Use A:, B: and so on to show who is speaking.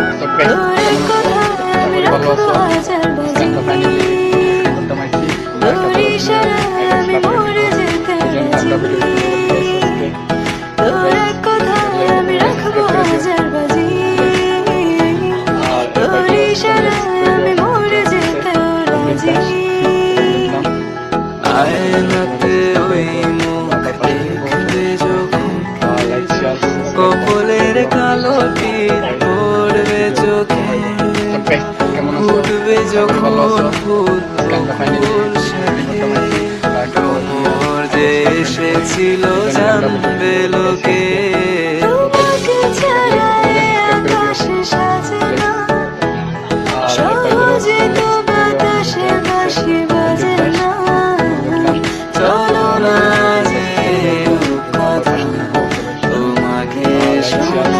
A: তোর তোর তোর তোর মরে যেতে রাজি
B: আয়নাতে কপলের কালো টিপ উঠবে যখন ফুল তোমর যে এসেছিল জানবে লোকে।
A: তোমাকে ছাড়া